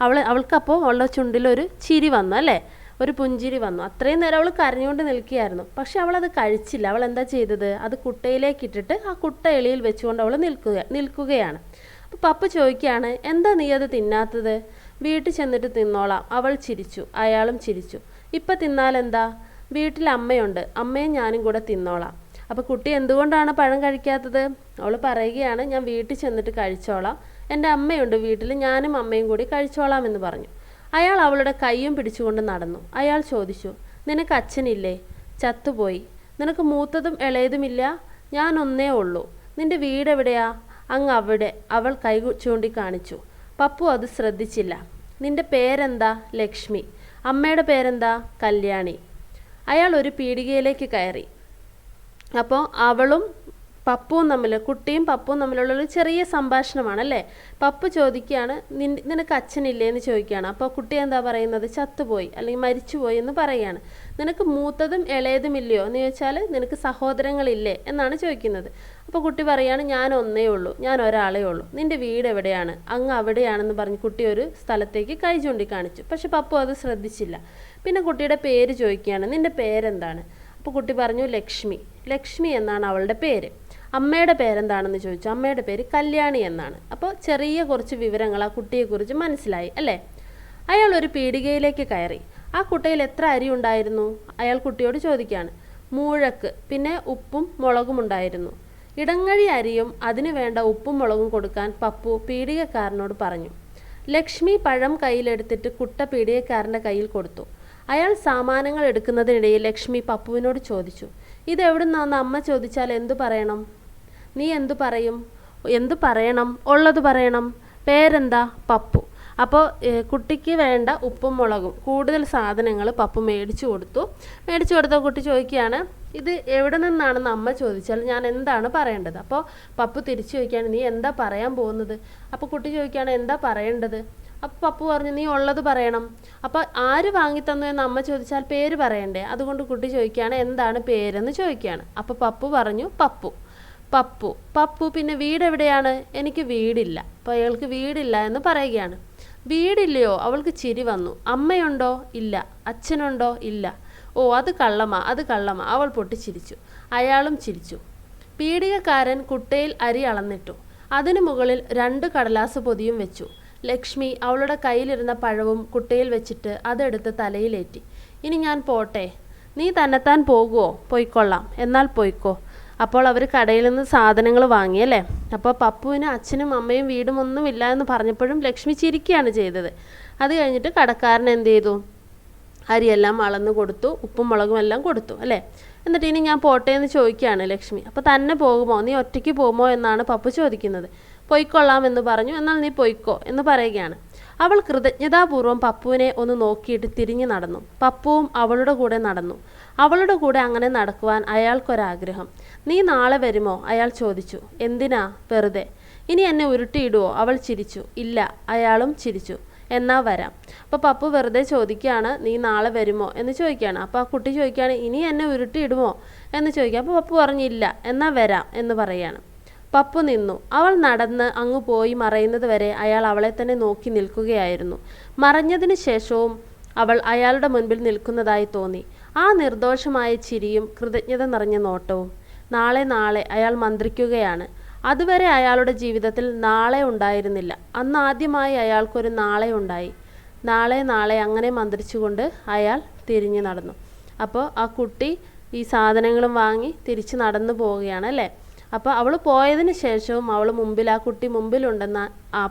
അവൾ അവൾക്കപ്പോൾ അവളുടെ ചുണ്ടിലൊരു ചിരി വന്നു അല്ലേ? ഒരു പുഞ്ചിരി വന്നു. അത്രയും നേരം അവൾ കരഞ്ഞുകൊണ്ട് നിൽക്കുകയായിരുന്നു. പക്ഷെ അവൾ അത് കഴിച്ചില്ല. അവൾ എന്താ ചെയ്തത്? അത് കുട്ടയിലേക്ക് ഇട്ടിട്ട് ആ കുട്ട എളിയിൽ വെച്ചുകൊണ്ട് അവൾ നിൽക്കുക നിൽക്കുകയാണ്. അപ്പോൾ പപ്പ ചോദിക്കുകയാണ് എന്താ നീ അത് തിന്നാത്തത്? വീട്ടിൽ ചെന്നിട്ട് തിന്നോളാം. അവൾ ചിരിച്ചു. അയാളും ചിരിച്ചു. ഇപ്പം തിന്നാലെന്താ? വീട്ടിൽ അമ്മയുണ്ട്. അമ്മയും ഞാനും കൂടെ തിന്നോളാം. അപ്പോൾ കുട്ടി എന്തുകൊണ്ടാണ് പഴം കഴിക്കാത്തത്? അവൾ പറയുകയാണ് ഞാൻ വീട്ടിൽ ചെന്നിട്ട് കഴിച്ചോളാം. എന്റെ അമ്മയുണ്ട്. വീട്ടിൽ ഞാനും അമ്മയും കൂടി കഴിച്ചോളാം എന്ന് പറഞ്ഞു. അയാൾ അവളുടെ കൈയും പിടിച്ചുകൊണ്ട് നടന്നു. അയാൾ ചോദിച്ചു നിനക്ക് അച്ഛനില്ലേ? ചത്തുപോയി. നിനക്ക് മൂത്തതും ഇളയതുമില്ല? ഞാൻ ഒന്നേ ഉള്ളൂ. നിന്റെ വീടെവിടെയാ അങ്ങ് അവിടെ അവൾ കൈ ചൂണ്ടിക്കാണിച്ചു. പപ്പു അത് ശ്രദ്ധിച്ചില്ല. നിന്റെ പേരെന്താ? ലക്ഷ്മി. അമ്മയുടെ പേരെന്താ? കല്യാണി. അയാൾ ഒരു പീടികയിലേക്ക് കയറി. അപ്പോൾ അവളും പപ്പുവും തമ്മിൽ കുട്ടിയും പപ്പുവും തമ്മിലുള്ള ഒരു ചെറിയ സംഭാഷണമാണ് അല്ലേ പപ്പു ചോദിക്കുകയാണ് നിനക്ക് അച്ഛനില്ലേ എന്ന് ചോദിക്കുകയാണ്. അപ്പോൾ കുട്ടി എന്താ പറയുന്നത്? ചത്തുപോയി അല്ലെങ്കിൽ മരിച്ചുപോയി എന്ന് പറയുകയാണ്. നിനക്ക് മൂത്തതും ഇളയതും ഇല്ലയോ? എന്ന് ചോദിച്ചാൽ നിനക്ക് സഹോദരങ്ങളില്ലേ? എന്നാണ് ചോദിക്കുന്നത്. അപ്പോൾ കുട്ടി പറയാണ് ഞാൻ ഒന്നേ ഉള്ളൂ ഞാൻ ഒരാളേ ഉള്ളൂ. നിന്റെ വീട് എവിടെയാണ്? അങ്ങ് അവിടെയാണെന്ന് പറഞ്ഞ് കുട്ടി ഒരു സ്ഥലത്തേക്ക് കൈ ചൂണ്ടിക്കാണിച്ചു. പക്ഷെ പപ്പു അത് ശ്രദ്ധിച്ചില്ല. പിന്നെ കുട്ടിയുടെ പേര് ചോദിക്കുകയാണ് നിന്റെ പേരെന്താണ്? അപ്പോൾ കുട്ടി പറഞ്ഞു ലക്ഷ്മി. ലക്ഷ്മി എന്നാണ് അവളുടെ പേര്. അമ്മയുടെ പേരെന്താണെന്ന് ചോദിച്ചു. അമ്മയുടെ പേര് കല്യാണി എന്നാണ്. അപ്പോൾ ചെറിയ കുറച്ച് വിവരങ്ങൾ ആ കുട്ടിയെക്കുറിച്ച് മനസ്സിലായി അല്ലേ? അയാൾ ഒരു പീടികയിലേക്ക് കയറി. ആ കുട്ടയിൽ എത്ര അരി ഉണ്ടായിരുന്നു? അയാൾ കുട്ടിയോട് ചോദിക്കുകയാണ്. മൂഴക്ക് പിന്നെ ഉപ്പും മുളകും ഉണ്ടായിരുന്നു. ഇടങ്ങഴി അരിയും അതിനു വേണ്ട ഉപ്പും മുളകും കൊടുക്കാൻ പപ്പു പീടികക്കാരനോട് പറഞ്ഞു. ലക്ഷ്മി പഴം കയ്യിലെടുത്തിട്ട് കുട്ട പീടികക്കാരന്റെ കയ്യിൽ കൊടുത്തു. അയാൾ സാമാനങ്ങൾ എടുക്കുന്നതിനിടയിൽ ലക്ഷ്മി പപ്പുവിനോട് ചോദിച്ചു. ഇതെവിടുന്നാന്ന് അമ്മ ചോദിച്ചാൽ എന്തു പറയണം? നീ എന്തു പറയും? എന്തു പറയണം? ഉള്ളത് പറയണം. പേരെന്താ? പപ്പു. അപ്പോൾ കുട്ടിക്ക് വേണ്ട ഉപ്പും മുളകും. കൂടുതൽ സാധനങ്ങൾ പപ്പു മേടിച്ചു കൊടുത്തു. മേടിച്ചു കൊടുത്ത കുട്ടി ചോദിക്കുകയാണ് ഇത് എവിടെ നിന്നാണെന്ന് അമ്മ ചോദിച്ചാൽ ഞാൻ എന്താണ് പറയേണ്ടത്? അപ്പോൾ പപ്പു തിരിച്ചു ചോദിക്കുകയാണ് നീ എന്താ പറയാൻ പോകുന്നത്? അപ്പോൾ കുട്ടി ചോദിക്കുകയാണ് എന്താ പറയേണ്ടത്? അപ്പോൾ പപ്പു പറഞ്ഞു നീ ഉള്ളത് പറയണം. അപ്പോൾ ആര് വാങ്ങിത്തന്നു എന്ന് അമ്മ ചോദിച്ചാൽ പേര് പറയണ്ടേ? അതുകൊണ്ട് കുട്ടി ചോദിക്കുകയാണ് എന്താണ് പേരെന്ന് ചോദിക്കുകയാണ്? അപ്പോൾ പപ്പു പറഞ്ഞു പപ്പു. പപ്പു. പപ്പു പിന്നെ വീട് എവിടെയാണ്? എനിക്ക് വീടില്ല. അപ്പോൾ അയാൾക്ക് വീടില്ല എന്ന് പറയുകയാണ്. വീടില്ലയോ? അവൾക്ക് ചിരി വന്നു. അമ്മയുണ്ടോ? ഇല്ല. അച്ഛനുണ്ടോ? ഇല്ല. ഓ അത് കള്ളമാ. അത് കള്ളമാ. അവൾ പൊട്ടി ചിരിച്ചു അയാളും ചിരിച്ചു. പീഡികക്കാരൻ കുട്ടയിൽ അരി അളന്നിട്ടു. അതിനു മുകളിൽ രണ്ട് കടലാസ് പൊതിയും വെച്ചു. ലക്ഷ്മി അവളുടെ കയ്യിലിരുന്ന പഴവും കുട്ടയിൽ വെച്ചിട്ട് അതെടുത്ത് തലയിലേറ്റി. ഇനി ഞാൻ പോട്ടെ. നീ തന്നെത്താൻ പോകുമോ പൊയ്ക്കൊള്ളാം. എന്നാൽ പൊയ്ക്കോ. അപ്പോൾ അവർ കടയിൽ നിന്ന് സാധനങ്ങൾ വാങ്ങി അല്ലേ? അപ്പോൾ പപ്പുവിന് അച്ഛനും അമ്മയും വീടും ഒന്നുമില്ല എന്ന് പറഞ്ഞപ്പോഴും ലക്ഷ്മി ചിരിക്കുകയാണ് ചെയ്തത്. അത് കഴിഞ്ഞിട്ട് കടക്കാരൻ എന്ത് ചെയ്തു? അരിയെല്ലാം അളന്ന് കൊടുത്തു ഉപ്പും മുളകും എല്ലാം കൊടുത്തു അല്ലേ? എന്നിട്ട് ഇനി ഞാൻ പോട്ടെ എന്ന് ചോദിക്കുകയാണ് ലക്ഷ്മി. അപ്പോൾ തന്നെ പോകുമോ? നീ ഒറ്റയ്ക്ക് പോകുമോ എന്നാണ് പപ്പു ചോദിക്കുന്നത്. പൊയ്ക്കൊള്ളാം എന്ന് പറഞ്ഞു. എന്നാൽ നീ പൊയ്ക്കോ എന്ന് പറയുകയാണ്. അവൾ കൃതജ്ഞതാപൂർവം പപ്പുവിനെ ഒന്ന് നോക്കിയിട്ട് തിരിഞ്ഞു നടന്നു. പപ്പുവും അവളുടെ കൂടെ നടന്നു. അവളുടെ കൂടെ അങ്ങനെ നടക്കുവാൻ അയാൾക്കൊരാഗ്രഹം. നീ നാളെ വരുമോ? അയാൾ ചോദിച്ചു. എന്തിനാ? വെറുതെ. ഇനി എന്നെ ഉരുട്ടിയിടുവോ? അവൾ ചിരിച്ചു. ഇല്ല. അയാളും ചിരിച്ചു. എന്നാ വരാം. അപ്പോൾ പപ്പു വെറുതെ ചോദിക്കുകയാണ് നീ നാളെ വരുമോ? എന്ന് ചോദിക്കുകയാണ്. അപ്പോൾ ആ കുട്ടി ചോദിക്കുകയാണ് ഇനി എന്നെ ഉരുട്ടിയിടുമോ? എന്ന് ചോദിക്കുക. അപ്പോൾ പപ്പു പറഞ്ഞില്ല എന്നാ വരാം എന്ന് പറയുകയാണ് പപ്പു നിന്നു. അവൾ നടന്ന് അങ്ങ് പോയി മറയുന്നത് വരെ അയാൾ അവളെ തന്നെ നോക്കി നിൽക്കുകയായിരുന്നു. മറഞ്ഞതിന് ശേഷവും അവൾ അയാളുടെ മുൻപിൽ നിൽക്കുന്നതായി തോന്നി. ആ നിർദോഷമായ ചിരിയും കൃതജ്ഞത നിറഞ്ഞ നോട്ടവും നാളെ നാളെ അയാൾ മന്ത്രിക്കുകയാണ്. അതുവരെ അയാളുടെ ജീവിതത്തിൽ നാളെ ഉണ്ടായിരുന്നില്ല. അന്ന് ആദ്യമായി അയാൾക്കൊരു നാളെ ഉണ്ടായി. നാളെ നാളെ അങ്ങനെ മന്ത്രിച്ചുകൊണ്ട് അയാൾ തിരിഞ്ഞു നടന്നു. അപ്പോൾ ആ കുട്ടി ഈ സാധനങ്ങളും വാങ്ങി തിരിച്ച് നടന്നു പോവുകയാണ് അല്ലേ? അപ്പോൾ അവൾ പോയതിന് ശേഷവും അവൾ മുമ്പിൽ ആ കുട്ടി മുമ്പിലുണ്ടെന്ന് ആ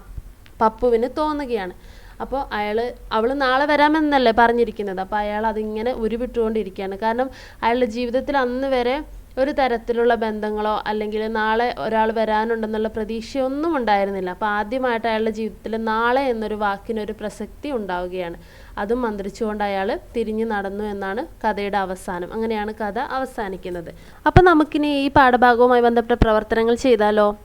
പപ്പുവിന് തോന്നുകയാണ്. അപ്പോൾ അയാൾ അവൾ നാളെ വരാമെന്നല്ലേ പറഞ്ഞിരിക്കുന്നത്. അപ്പോൾ അയാൾ അതിങ്ങനെ ഉരുവിട്ടുകൊണ്ടിരിക്കുകയാണ്. കാരണം അയാളുടെ ജീവിതത്തിൽ അന്ന് വരെ ഒരു തരത്തിലുള്ള ബന്ധങ്ങളോ അല്ലെങ്കിൽ നാളെ ഒരാൾ വരാനുണ്ടെന്നുള്ള പ്രതീക്ഷയൊന്നും ഉണ്ടായിരുന്നില്ല. അപ്പോൾ ആദ്യമായിട്ട് അയാളുടെ ജീവിതത്തിൽ നാളെ എന്നൊരു വാക്കിനൊരു പ്രസക്തി ഉണ്ടാവുകയാണ്. അതും മന്ത്രിച്ചുകൊണ്ട് അയാൾ തിരിഞ്ഞു നടന്നു എന്നാണ് കഥയുടെ അവസാനം. അങ്ങനെയാണ് കഥ അവസാനിക്കുന്നത്. അപ്പോൾ നമുക്കിനി ഈ പാഠഭാഗവുമായി ബന്ധപ്പെട്ട പ്രവർത്തനങ്ങൾ ചെയ്താലോ?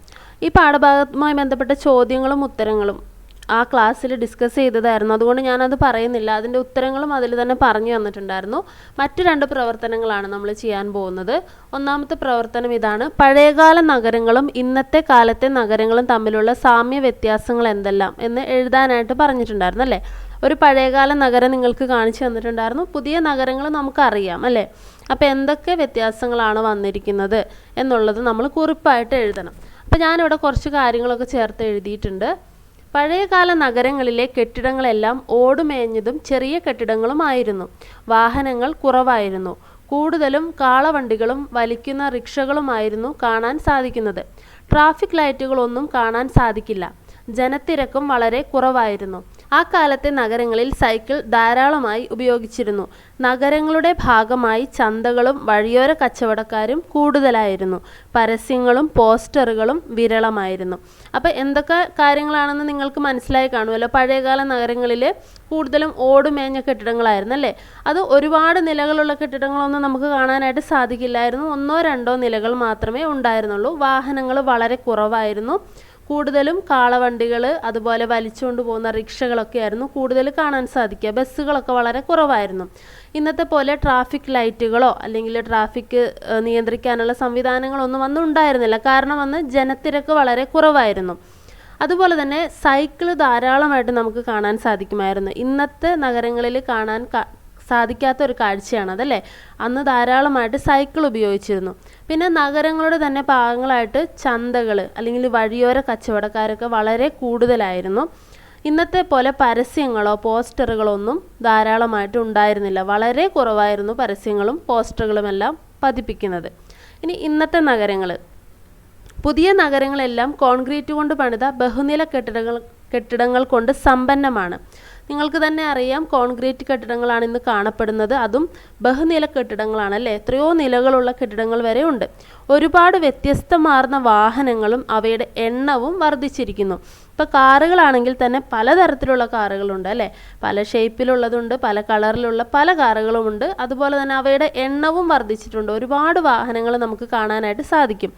ഈ പാഠഭാഗവുമായി ബന്ധപ്പെട്ട ചോദ്യങ്ങളും ഉത്തരങ്ങളും ആ ക്ലാസ്സിൽ ഡിസ്കസ് ചെയ്തതായിരുന്നു. അതുകൊണ്ട് ഞാനത് പറയുന്നില്ല. അതിന്റെ ഉത്തരങ്ങളും അതിൽ തന്നെ പറഞ്ഞു തന്നിട്ടുണ്ടായിരുന്നു. മറ്റു രണ്ട് പ്രവർത്തനങ്ങളാണ് നമ്മൾ ചെയ്യാൻ പോകുന്നത്. ഒന്നാമത്തെ പ്രവർത്തനം ഇതാണ്. പഴയകാല നഗരങ്ങളും ഇന്നത്തെ കാലത്തെ നഗരങ്ങളും തമ്മിലുള്ള സാമ്യ വ്യത്യാസങ്ങൾ എന്തെല്ലാം എന്ന് എഴുതാനായിട്ട് പറഞ്ഞിട്ടുണ്ടായിരുന്നു അല്ലേ? ഒരു പഴയകാല നഗരം നിങ്ങൾക്ക് കാണിച്ചു തന്നിട്ടുണ്ടായിരുന്നു. പുതിയ നഗരങ്ങൾ നമുക്കറിയാം അല്ലേ? അപ്പോൾ എന്തൊക്കെ വ്യത്യാസങ്ങളാണ് വന്നിരിക്കുന്നത് എന്നുള്ളത് നമ്മൾ കുറിപ്പായിട്ട് എഴുതണം. അപ്പോൾ ഞാനിവിടെ കുറച്ച് കാര്യങ്ങളൊക്കെ ചേർത്ത് എഴുതിയിട്ടുണ്ട്. പഴയകാല നഗരങ്ങളിലെ കെട്ടിടങ്ങളെല്ലാം ഓടുമേഞ്ഞതും ചെറിയ കെട്ടിടങ്ങളുമായിരുന്നു. വാഹനങ്ങൾ കുറവായിരുന്നു. കൂടുതലും കാളവണ്ടികളും വലിക്കുന്ന റിക്ഷകളുമായിരുന്നു കാണാൻ സാധിക്കുന്നത്. ട്രാഫിക് ലൈറ്റുകളൊന്നും കാണാൻ സാധിക്കില്ല. ജനത്തിരക്കും വളരെ കുറവായിരുന്നു. ആ കാലത്തെ നഗരങ്ങളിൽ സൈക്കിൾ ധാരാളമായി ഉപയോഗിച്ചിരുന്നു. നഗരങ്ങളുടെ ഭാഗമായി ചന്തകളും വഴിയോര കച്ചവടക്കാരും കൂടുതലായിരുന്നു. പരസ്യങ്ങളും പോസ്റ്ററുകളും വിരളമായിരുന്നു. അപ്പോൾ എന്തൊക്കെ കാര്യങ്ങളാണെന്ന് നിങ്ങൾക്ക് മനസ്സിലായി കാണുമല്ലോ. പഴയകാല നഗരങ്ങളിൽ കൂടുതലും ഓടുമേഞ്ഞ കെട്ടിടങ്ങളായിരുന്നു അല്ലേ? അത് ഒരുപാട് നിലകളുള്ള കെട്ടിടങ്ങളൊന്നും നമുക്ക് കാണാനായിട്ട് സാധിക്കില്ലായിരുന്നു. ഒന്നോ രണ്ടോ നിലകൾ മാത്രമേ ഉണ്ടായിരുന്നുള്ളൂ. വാഹനങ്ങൾ വളരെ കുറവായിരുന്നു. കൂടുതലും കാളവണ്ടികൾ അതുപോലെ വലിച്ചുകൊണ്ട് പോകുന്ന റിക്ഷകളൊക്കെ ആയിരുന്നു കൂടുതൽ കാണാൻ സാധിക്കുക. ബസ്സുകളൊക്കെ വളരെ കുറവായിരുന്നു. ഇന്നത്തെ പോലെ ട്രാഫിക് ലൈറ്റുകളോ അല്ലെങ്കിൽ ട്രാഫിക് നിയന്ത്രിക്കാനുള്ള സംവിധാനങ്ങളൊന്നും അന്ന് ഉണ്ടായിരുന്നില്ല. കാരണം അന്ന് ജനത്തിരക്ക് വളരെ കുറവായിരുന്നു. അതുപോലെ തന്നെ സൈക്കിൾ ധാരാളമായിട്ട് നമുക്ക് കാണാൻ സാധിക്കുമായിരുന്നു. ഇന്നത്തെ നഗരങ്ങളിൽ കാണാൻ സാധിക്കാത്ത ഒരു കാഴ്ചയാണ് അതല്ലേ? അന്ന് ധാരാളമായിട്ട് സൈക്കിൾ ഉപയോഗിച്ചിരുന്നു. പിന്നെ നഗരങ്ങളുടെ തന്നെ ഭാഗങ്ങളായിട്ട് ചന്തകൾ അല്ലെങ്കിൽ വഴിയോര കച്ചവടക്കാരൊക്കെ വളരെ കൂടുതലായിരുന്നു. ഇന്നത്തെ പോലെ പരസ്യങ്ങളോ പോസ്റ്ററുകളോ ഒന്നും ധാരാളമായിട്ട് ഉണ്ടായിരുന്നില്ല. വളരെ കുറവായിരുന്നു പരസ്യങ്ങളും പോസ്റ്ററുകളുമെല്ലാം പതിപ്പിക്കുന്നത്. ഇനി ഇന്നത്തെ നഗരങ്ങൾ. പുതിയ നഗരങ്ങളെല്ലാം കോൺക്രീറ്റ് കൊണ്ട് പണിത ബഹുനില കെട്ടിടങ്ങൾ കെട്ടിടങ്ങൾ കൊണ്ട് സമ്പന്നമാണ്. നിങ്ങൾക്ക് തന്നെ അറിയാം കോൺക്രീറ്റ് കെട്ടിടങ്ങളാണ് ഇന്ന് കാണപ്പെടുന്നത്. അതും ബഹുനില കെട്ടിടങ്ങളാണ് അല്ലേ? എത്രയോ നിലകളുള്ള കെട്ടിടങ്ങൾ വരെ ഉണ്ട്. ഒരുപാട് വ്യത്യസ്തമാർന്ന വാഹനങ്ങളും അവയുടെ എണ്ണവും വർദ്ധിച്ചിരിക്കുന്നു. ഇപ്പോൾ കാറുകളാണെങ്കിൽ തന്നെ പലതരത്തിലുള്ള കാറുകളുണ്ട് അല്ലേ? പല ഷേപ്പിലുള്ളതുണ്ട് പല കളറിലുള്ള പല കാറുകളുമുണ്ട്. അതുപോലെ തന്നെ അവയുടെ എണ്ണവും വർദ്ധിച്ചിട്ടുണ്ട്. ഒരുപാട് വാഹനങ്ങൾ നമുക്ക് കാണാനായിട്ട് സാധിക്കും.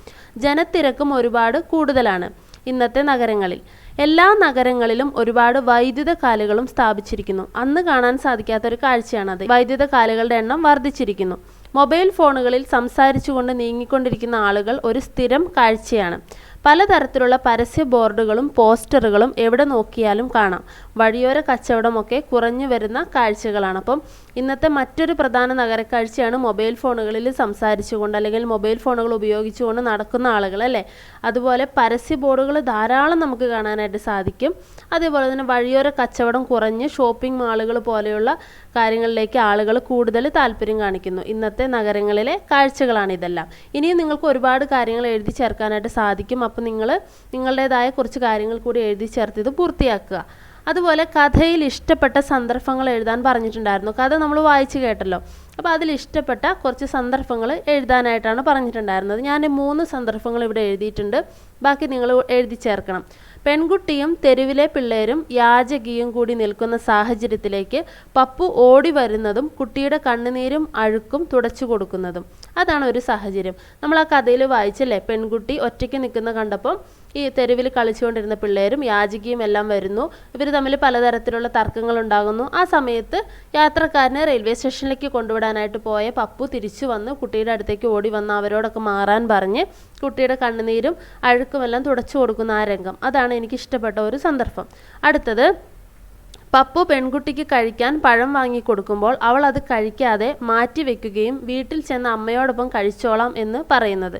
ജനത്തിരക്കും ഒരുപാട് കൂടുതലാണ് ഇന്നത്തെ നഗരങ്ങളിൽ. എല്ലാ നഗരങ്ങളിലും ഒരുപാട് വൈദ്യുത കാലുകളും സ്ഥാപിച്ചിരിക്കുന്നു. അന്ന് കാണാൻ സാധിക്കാത്ത ഒരു കാഴ്ചയാണത്. വൈദ്യുത കാലുകളുടെ എണ്ണം വർദ്ധിച്ചിരിക്കുന്നു. മൊബൈൽ ഫോണുകളിൽ സംസാരിച്ചുകൊണ്ട് നീങ്ങിക്കൊണ്ടിരിക്കുന്ന ആളുകൾ ഒരു സ്ഥിരം കാഴ്ചയാണ്. പലതരത്തിലുള്ള പരസ്യ ബോർഡുകളും പോസ്റ്ററുകളും എവിടെ നോക്കിയാലും കാണാം. വഴിയോര കച്ചവടമൊക്കെ കുറഞ്ഞു വരുന്ന കാഴ്ചകളാണ്. അപ്പം ഇന്നത്തെ മറ്റൊരു പ്രധാന നഗരക്കാഴ്ചയാണ് മൊബൈൽ ഫോണുകളിൽ സംസാരിച്ചുകൊണ്ട് അല്ലെങ്കിൽ മൊബൈൽ ഫോണുകൾ ഉപയോഗിച്ചുകൊണ്ട് നടക്കുന്ന ആളുകൾ അല്ലേ? അതുപോലെ പരസ്യ ബോർഡുകൾ ധാരാളം നമുക്ക് കാണാനായിട്ട് സാധിക്കും. അതേപോലെ തന്നെ വഴിയോര കച്ചവടം കുറഞ്ഞ് ഷോപ്പിംഗ് മാളുകൾ പോലെയുള്ള കാര്യങ്ങളിലേക്ക് ആളുകൾ കൂടുതൽ താല്പര്യം കാണിക്കുന്നു. ഇന്നത്തെ നഗരങ്ങളിലെ കാഴ്ചകളാണ് ഇതെല്ലാം. ഇനിയും നിങ്ങൾക്ക് ഒരുപാട് കാര്യങ്ങൾ എഴുതി ചേർക്കാനായിട്ട് സാധിക്കും. അപ്പോൾ നിങ്ങൾ നിങ്ങളുടേതായ കുറച്ച് കാര്യങ്ങൾ കൂടി എഴുതി ചേർത്ത് ഇത് പൂർത്തിയാക്കുക. അതുപോലെ കഥയിൽ ഇഷ്ടപ്പെട്ട സന്ദർഭങ്ങൾ എഴുതാൻ പറഞ്ഞിട്ടുണ്ടായിരുന്നു. കഥ നമ്മൾ വായിച്ചു കേട്ടല്ലോ. അപ്പോൾ അതിൽ ഇഷ്ടപ്പെട്ട കുറച്ച് സന്ദർഭങ്ങൾ എഴുതാനായിട്ടാണ് പറഞ്ഞിട്ടുണ്ടായിരുന്നത്. ഞാൻ മൂന്ന് സന്ദർഭങ്ങൾ ഇവിടെ എഴുതിയിട്ടുണ്ട്. ബാക്കി നിങ്ങൾ എഴുതി ചേർക്കണം. പെൺകുട്ടിയും തെരുവിലെ പിള്ളേരും യാചകിയും കൂടി നിൽക്കുന്ന സാഹചര്യത്തിലേക്ക് പപ്പു ഓടി വരുന്നതും കുട്ടിയുടെ കണ്ണുനീരും അഴുക്കും തുടച്ചു കൊടുക്കുന്നതും. അതാണ് ഒരു സാഹചര്യം. നമ്മൾ ആ കഥയിൽ വായിച്ചല്ലേ? പെൺകുട്ടി ഒറ്റയ്ക്ക് നിൽക്കുന്ന കണ്ടപ്പം ഈ തെരുവിൽ കളിച്ചുകൊണ്ടിരുന്ന പിള്ളേരും യാചികയും എല്ലാം വരുന്നു. ഇവർ തമ്മിൽ പലതരത്തിലുള്ള തർക്കങ്ങൾ ഉണ്ടാകുന്നു ആ സമയത്ത് യാത്രക്കാരനെ റെയിൽവേ സ്റ്റേഷനിലേക്ക് കൊണ്ടുവിടാനായിട്ട് പോയ പപ്പു തിരിച്ചു വന്ന് കുട്ടിയുടെ അടുത്തേക്ക് ഓടി വന്ന് അവരോടൊക്കെ മാറാൻ പറഞ്ഞ് കുട്ടിയുടെ കണ്ണുനീരും അഴുക്കുമെല്ലാം തുടച്ചു കൊടുക്കുന്ന ആ രംഗം. അതാണ് എനിക്ക് ഇഷ്ടപ്പെട്ട ഒരു സന്ദർഭം. അടുത്തത് പപ്പു പെൺകുട്ടിക്ക് കഴിക്കാൻ പഴം വാങ്ങി കൊടുക്കുമ്പോൾ അവൾ അത് കഴിക്കാതെ മാറ്റി വെക്കുകയും വീട്ടിൽ ചെന്ന് അമ്മയോടൊപ്പം കഴിച്ചോളാം എന്ന് പറയുന്നത്.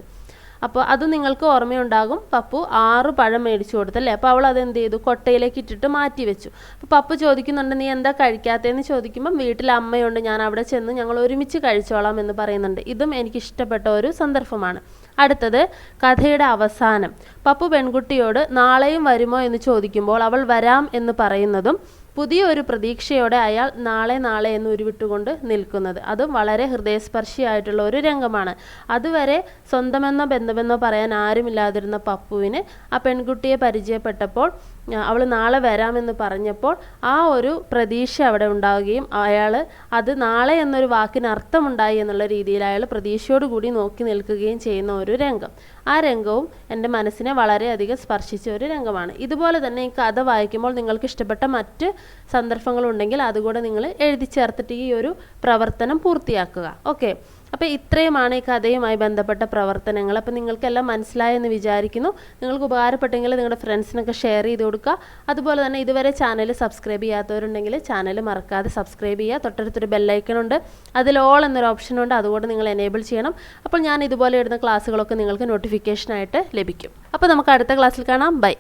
അപ്പോൾ അത് നിങ്ങൾക്ക് ഓർമ്മയുണ്ടാകും. പപ്പു ആറ് പഴം മേടിച്ചു കൊടുത്തല്ലേ? അപ്പോൾ അവൾ അത് എന്ത് ചെയ്തു? കൊട്ടയിലേക്ക് ഇട്ടിട്ട് മാറ്റി വെച്ചു. അപ്പോൾ പപ്പു ചോദിക്കുന്നുണ്ട് നീ എന്താ കഴിക്കാത്തതെന്ന്? ചോദിക്കുമ്പം വീട്ടിൽ അമ്മയുണ്ട്. ഞാൻ അവിടെ ചെന്ന് ഞങ്ങൾ ഒരുമിച്ച് കഴിച്ചോളാം എന്ന് പറയുന്നുണ്ട്. ഇതും എനിക്ക് ഇഷ്ടപ്പെട്ട ഒരു സന്ദർഭമാണ്. അടുത്തത് കഥയുടെ അവസാനം. പപ്പു പെൺകുട്ടിയോട് നാളെയും വരുമോ? എന്ന് ചോദിക്കുമ്പോൾ അവൾ വരാം എന്ന് പറയുന്നതും പുതിയ ഒരു പ്രതീക്ഷയോടെ അയാൾ നാളെ നാളെ എന്ന് ഉരുവിട്ടുകൊണ്ട് നിൽക്കുന്നത്. അതും വളരെ ഹൃദയസ്പർശിയായിട്ടുള്ള ഒരു രംഗമാണ്. അതുവരെ സ്വന്തമെന്നോ ബന്ധമെന്നോ പറയാൻ ആരുമില്ലാതിരുന്ന പപ്പുവിന് ആ പെൺകുട്ടിയെ പരിചയപ്പെട്ടപ്പോൾ അവൾ നാളെ വരാമെന്ന് പറഞ്ഞപ്പോൾ ആ ഒരു പ്രതീക്ഷ അവിടെ ഉണ്ടാവുകയും അയാൾ അത് നാളെ എന്നൊരു വാക്കിന് അർത്ഥമുണ്ടായി എന്നുള്ള രീതിയിൽ അയാൾ പ്രതീക്ഷയോട് കൂടി നോക്കി നിൽക്കുകയും ചെയ്യുന്ന ഒരു രംഗം. ആ രംഗവും എന്റെ മനസ്സിനെ വളരെയധികം സ്പർശിച്ച ഒരു രംഗമാണ്. ഇതുപോലെ തന്നെ ഈ കഥ വായിക്കുമ്പോൾ നിങ്ങൾക്ക് ഇഷ്ടപ്പെട്ട മറ്റ് സന്ദർഭങ്ങളുണ്ടെങ്കിൽ അതുകൂടെ നിങ്ങൾ എഴുതി ചേർത്തിട്ട് ഈ ഒരു പ്രവർത്തനം പൂർത്തിയാക്കുക. ഓക്കെ. അപ്പോൾ ഇത്രയുമാണ് ഈ കഥയുമായി ബന്ധപ്പെട്ട പ്രവർത്തനങ്ങൾ. അപ്പോൾ നിങ്ങൾക്കെല്ലാം മനസ്സിലായെന്ന് വിചാരിക്കുന്നു. നിങ്ങൾക്ക് ഉപകാരപ്പെട്ടെങ്കിൽ നിങ്ങളുടെ ഫ്രണ്ട്സിനൊക്കെ ഷെയർ ചെയ്ത് കൊടുക്കുക. അതുപോലെ തന്നെ ഇതുവരെ ചാനൽ സബ്സ്ക്രൈബ് ചെയ്യാത്തവരുണ്ടെങ്കിൽ ചാനൽ മറക്കാതെ സബ്സ്ക്രൈബ് ചെയ്യുക. തൊട്ടടുത്തൊരു ബെല്ലൈക്കൺ ഉണ്ട്. അതിൽ ഓൾ എന്നൊരു ഓപ്ഷൻ ഉണ്ട്. അതുകൊണ്ട് നിങ്ങൾ എനേബിൾ ചെയ്യണം. അപ്പോൾ ഞാൻ ഇതുപോലെ ഇടുന്ന ക്ലാസ്സുകളൊക്കെ നിങ്ങൾക്ക് നോട്ടിഫിക്കേഷനായിട്ട് ലഭിക്കും. അപ്പോൾ നമുക്ക് അടുത്ത ക്ലാസ്സിൽ കാണാം. ബൈ